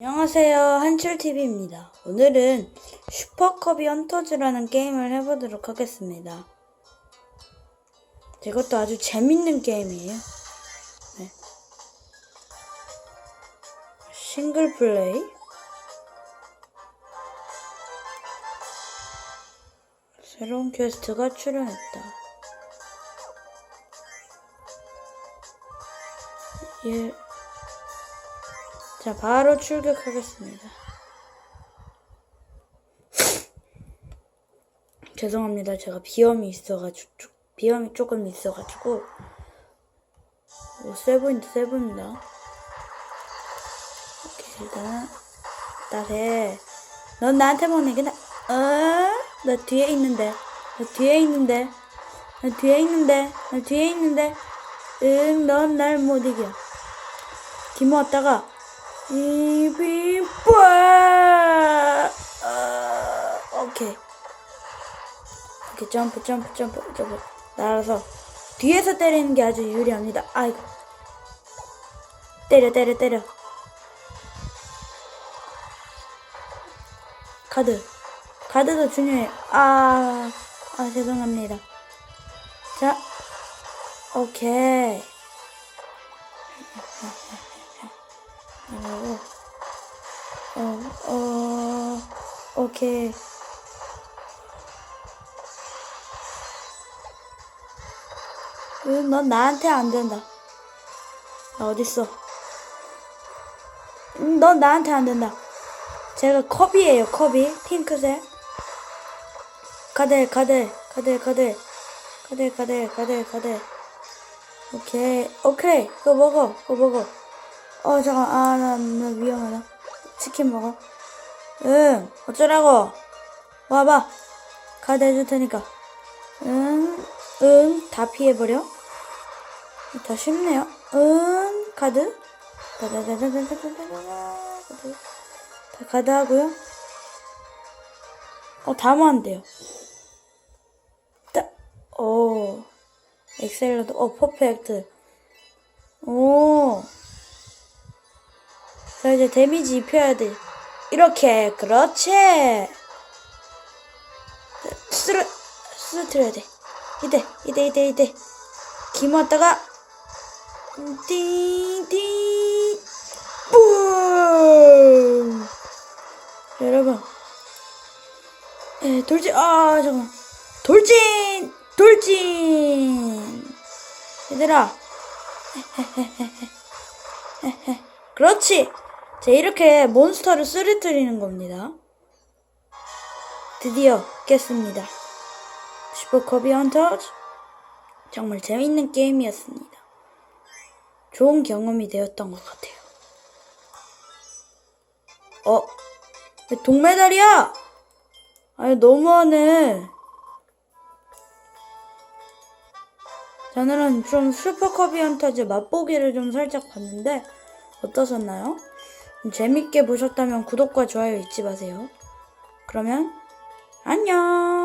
안녕하세요. 한출TV입니다. 오늘은 슈퍼컵이 헌터즈라는 게임을 해보도록 하겠습니다. 이것도 아주 재밌는 게임이에요. 네. 싱글 플레이. 새로운 퀘스트가 출연했다. 예. 자, 바로 출격하겠습니다. 죄송합니다. 제가 비염이 있어가지고, 조- 비염이 조금 있어가지고, 오, 세 보인다, 세 보인다. 오케이, 일단, 나세. 넌 나한테만 내기나, 어? 나 뒤에 있는데, 나 뒤에 있는데, 나 뒤에 있는데, 나 뒤에 있는데, 응, 넌 날 못 이겨. 김 왔다가, 이비빠 아, 오케이. 이렇게 점프 점프 점프 점프. 날아서 뒤에서 때리는 게 아주 유리합니다. 아이고. 때려 때려 때려. 카드. 카드도 중요해. 아, 아 죄송합니다. 자 오케이 어, 어, 어, 오케이. 응, 넌 나한테 안 된다. 나 어딨어? 응, 넌 나한테 안 된다. 제가 컵이에요, 컵이. 핑크색. 가들, 가들, 가들, 가들. 가들, 가들, 가들, 가들. 오케이, 오케이. 그거 먹어, 그거 먹어. 어, 잠깐, 아, 나, 나 위험하다. 치킨 먹어. 응, 어쩌라고. 와봐. 카드 해줄 테니까. 응, 응, 다 피해버려. 더 쉽네요. 응. 카드. 다 카드 하고요. 어, 다음 안 돼요. 따, 오. 엑셀러도, 어, 퍼펙트. 오. 자, 이제 데미지 입혀야 돼. 이렇게, 그렇지. 쓰러, 쓰러뜨려야 돼. 이대, 이대, 이대, 이대. 김 왔다가, 띵, 띵, 뿜! 여러분. 에, 돌진, 아, 잠깐만. 돌진! 돌진! 얘들아. 그렇지! 자, 이렇게 몬스터를 쓰러뜨리는 겁니다. 드디어 깼습니다. 슈퍼커비 헌터즈. 정말 재밌는 게임이었습니다. 좋은 경험이 되었던 것 같아요. 어? 왜 동메달이야? 아니, 너무하네. 자, 오늘은 좀 슈퍼커비 헌터즈 맛보기를 좀 살짝 봤는데, 어떠셨나요? 재밌게 보셨다면 구독과 좋아요 잊지 마세요. 그러면 안녕!